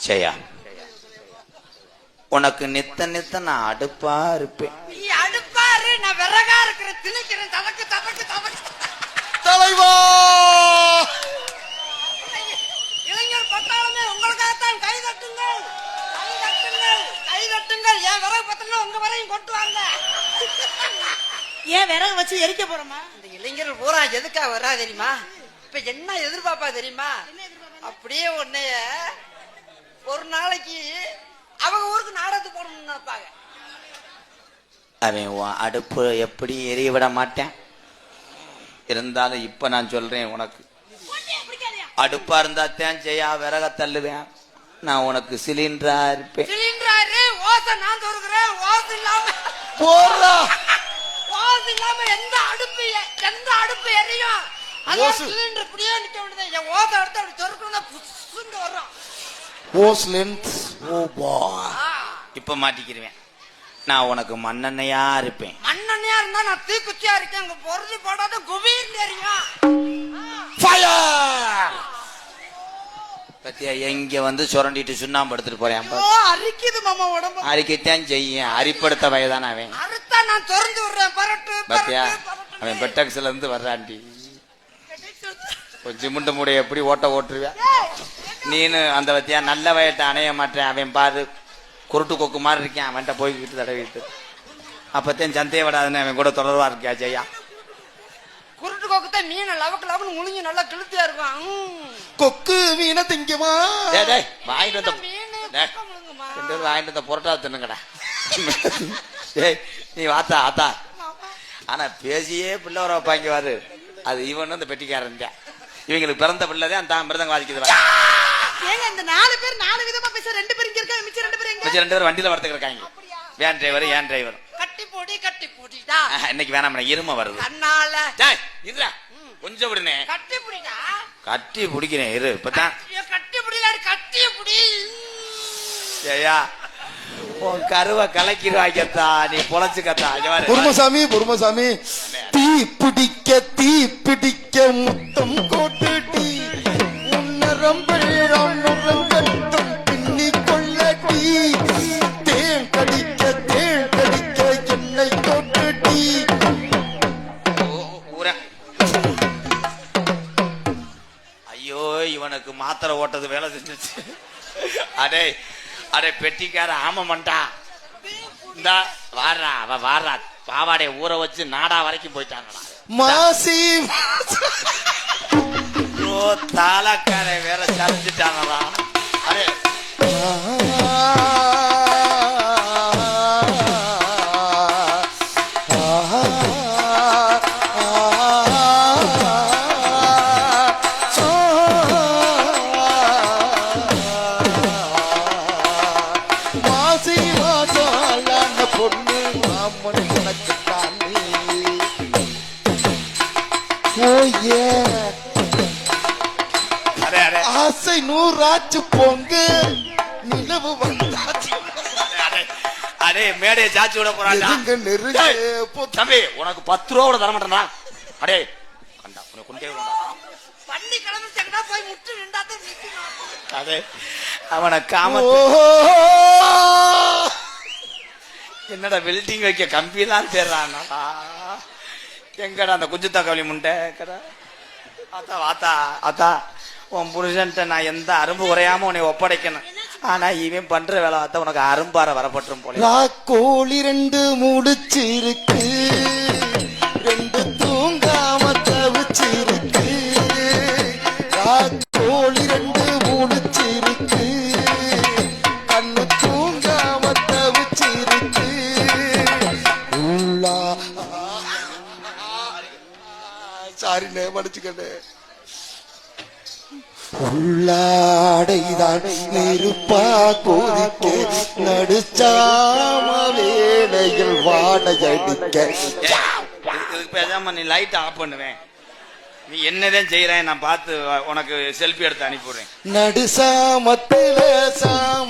ஜெயா உனக்கு நித்த நித்த நான் அடுப்பா இருப்பேன். நீ அடுப்பாரு நான் விறகா இருக்கிற திணிக்கிறேன் ததக்கு ததக்கு ததக்கு தலைவா! இளைஞர் பட்டாளமே உங்களுக்காகத்தான் கை தட்டுங்கள். கை தட்டுங்கள் கை தட்டுங்கள். என் விறகு பத்திரம் உங்க வரையும் கொண்டு வாங்க. ஏன் விறகு வச்சு எரிக்க போறோமா? இந்த இளைஞர்கள் பூரா எதுக்காக வரா தெரியுமா? இப்ப என்ன எதிர்பார்ப்பா தெரியுமா? அப்படியே உன்னைய ஒரு நாளைக்கு அவங்க ஊருக்கு நாடகத்துக்கு போடணும்னு நினைப்பாங்க. அவன் உன் அடுப்பு எப்படி எரிய விட மாட்டேன்? இருந்தாலும் இப்ப நான் சொல்றேன் உனக்கு. அடுப்பா இருந்தா தான் ஜெயா விறக தள்ளுவேன். நான் உனக்கு சிலிண்டரா இருப்பேன். சிலிண்டராரு ஓசை நான் சொல்கிறேன் ஓசை இல்லாம போடுறா ஓசை இல்லாம எந்த அடுப்பு எந்த அடுப்பு எரியும்? அதான். சிலிண்டர் இப்படியே நிக்க வேண்டியது என் ஓசை எடுத்து அப்படி சொருக்கணும் புசுன்னு வரும் ஓஸ் லென்த் ஓ ஆ, இப்ப மாட்டிக்கிருவேன். நான் உனக்கு மண்ணெண்ணையா இருப்பேன். மண்ணெண்ணையா இருந்தா நான் தீக்குச்சியா இருக்கேன். அங்க பொருதி போடாத குபீர்னு எரியும் ஃபயர் பத்தியா எங்க வந்து சுரண்டிட்டு சுண்ணாம்பு எடுத்துட்டு போறேன்? ஓ அரிக்குது மாமா உடம்பு. அரிக்கத்தான் செய்யேன் அரிப்படுத்த வயதான அவன். அறுத்தா நான் திறந்து விடுறேன். பரட்டு பாத்தியா. அவன் பெட்டக்ஸ்ல இருந்து வர்றான்டி. கொஞ்சம் முண்டு மூடைய எப்படி ஓட்ட ஓட்டுருவியா நீனு அந்த பத்தியா நல்ல வயத்தை அணைய மாட்டேன். அவன் பாரு குருட்டு கொக்கு மாதிரி இருக்கேன் அவன்கிட்ட போய்கிட்டு தடவிட்டு. அப்பத்தையும் சந்தைய விடாதுன்னு அவன் கூட தொடர்வா இருக்கியா ஜெயா? குருட்டு கோக்கத்தை மீன் லவக்கு லவன்னு முழுங்கி நல்லா கிழுத்தியா இருக்கும். கொக்கு மீனை திங்குமா? டேய், டேய், வாங்கிட்டு வந்த மீனு வாங்கிட்டு வந்த புரோட்டா தின்னுங்கடா. டேய் நீ வாத்தா ஆத்தா. ஆனா பேசியே பிள்ளை வர வைப்பாங்க வாரு அது இவன் இந்த பெட்டிக்காரன் தான். இவங்களுக்கு பிறந்த பிள்ளைதான் தான் மிருதங்க வாதிக்குது ஏங்க இந்த நாலு பேர் நாலு விதமா பேச ரெண்டு பேர் இங்க இருக்காங்க மிச்சம் ரெண்டு பேர் எங்க? மிச்சம் ரெண்டு பேரும் வண்டியில வரத்துக்கு இருக்காங்க. வேன் டிரைவர் ஏன் டிரைவர் கட்டி போடி கட்டி போடிடா. இன்னைக்கு வேணாம் இரும வருது. கண்ணால. டேய், இருடா. கொஞ்சம் விடுனே. கட்டி புடிடா. கட்டி பிடிக்கிறேன் இரு இப்பதான். கட்டி புடில கட்டிய புடி. ஐயா உன் கருவை கலக்கிடுவாங்கத்தா நீ பொழைச்சுக்கத்தா பாரு. பொறுமசாமி பொறுமசாமி தீ பிடிக்க தீ பிடிக்க முத்தம் கோட்டு டீ உன்னரம்பெல்லாம் இவனுக்கு மாத்திரை ஓட்டது வேலை செஞ்சுச்சு அடே அடே பெட்டிக்கார ஆம மண்டா இந்தா வாரா அவ வாரா பாவாடைய ஊற வச்சு நாடா வரைக்கும் போயிட்டாங்கடா. மாசி ஐயோ தாளக்கார வேற சரிஞ்சிட்டாங்கடா அடே. பொண்ணு மாமன் உனக்கு அடே ஆசை நூறாச்சு பொங்க நிலவு வந்தாச்சு. அடே, மேடைய சாச்சி விட போறான்டா. நெருங்க தம்பி உனக்கு பத்து ரூபா கூட தர மாட்டேன்டா. அடே கண்டா உனக்கு கொண்டே. பண்ணி கிளம்பிச்சா போய் முட்டு நின்றாதான் நிக்கணும் அதே அவனை காம என்னடா வெல்டிங் வைக்க கம்பியெல்லாம் தேடுறானடா எங்கடா அந்த குஞ்சு தக்காளி முண்டை எங்கடா? ஆத்தா வாத்தா ஆத்தா உன் புருஷன்ட்ட நான் எந்த அரும்பு குறையாம உன்னை ஒப்படைக்கணும். ஆனா இவன் பண்ற வேலை பார்த்தா உனக்கு அரும்பார வரப்பட்டுரும் போல. கோழி ரெண்டு முடிச்சிருக்கு. ரெண்டு சாரிண்ணே மன்னிச்சுக்கண்ணே. உள்ளாடைதான் நெருப்பா கொதிக்க நடுச்சாம வேளையில் வாடையடிக்க பேசாம நீ லைட் ஆஃப் பண்ணுவேன் நீ என்னதான் செய்யறேன் நான் பார்த்து உனக்கு செல்ஃபி எடுத்து அனுப்பிடுறேன் நடுசாமத்தில சாமந்தி பூவால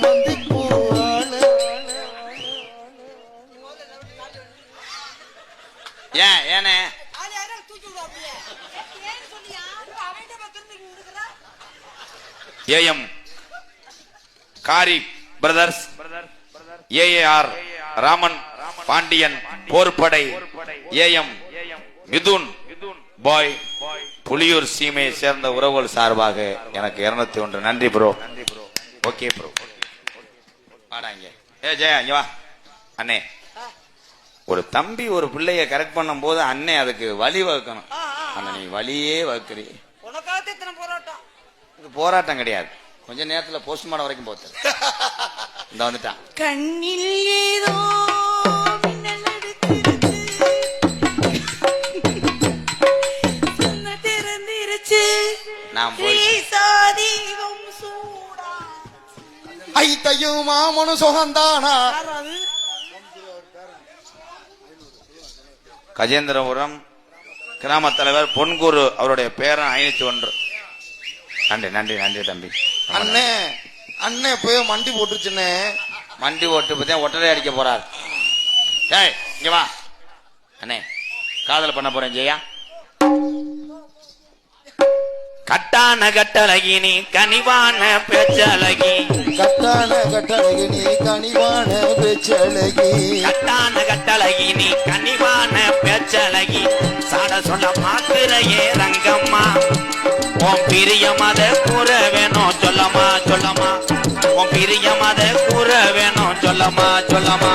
AM Kari brothers AAR Raman Pandian போர்படை AM Mithun பாய் புலியூர் சீமையை சேர்ந்த உறவுகள் சார்பாக எனக்கு இருநூத்தி ஒன்று. நன்றி ப்ரோ ஓகே ப்ரோ வாடா இங்க. ஏ ஜெயா இங்க வா. அண்ணே. ஒரு தம்பி ஒரு பிள்ளைய கரெக்ட் பண்ணும் போது அண்ணே அதுக்கு வழி வகுக்கணும். ஆனா நீ வழியே வகுக்கிறீ. உனக்காக போராட்டம். இது போராட்டம் கிடையாது. கொஞ்ச நேரத்துல போஸ்ட்மார்டம் வரைக்கும் போத்து இந்த வந்துட்டான். கண்ணில் ஏதோ. நான் போய். ஐத்தையும் மாமனு சுகந்தானா? கஜேந்திரபுரம் கிராம தலைவர் பொன்கூரு அவருடைய பேரன் ஐநூத்தி ஒன்று. நன்றி நன்றி நன்றி தம்பி. அண்ணே அண்ணே போய் மண்டி போட்டுருச்சுண்ணே. மண்டி ஓட்டு பத்தியா ஒட்டரை அடிக்க போறார். ஏய் இங்க வா. அண்ணே காதல் பண்ண போறேன் ஜெயா. கட்டான கட்டழகி நீ கனிவான பேச்சழகி. கட்டான கட்டழகி நீ கனிவான பேச்சழகி. கட்டான கட்டழகி நீ கனிவான பேச்சழகி. சாட சொல்ல மாக்குறையே ரங்கம்மா. உன் பிரியம் கூற வேணும் சொல்லமா சொல்லமா? உன் பிரியம் கூற வேணும் சொல்லமா சொல்லமா?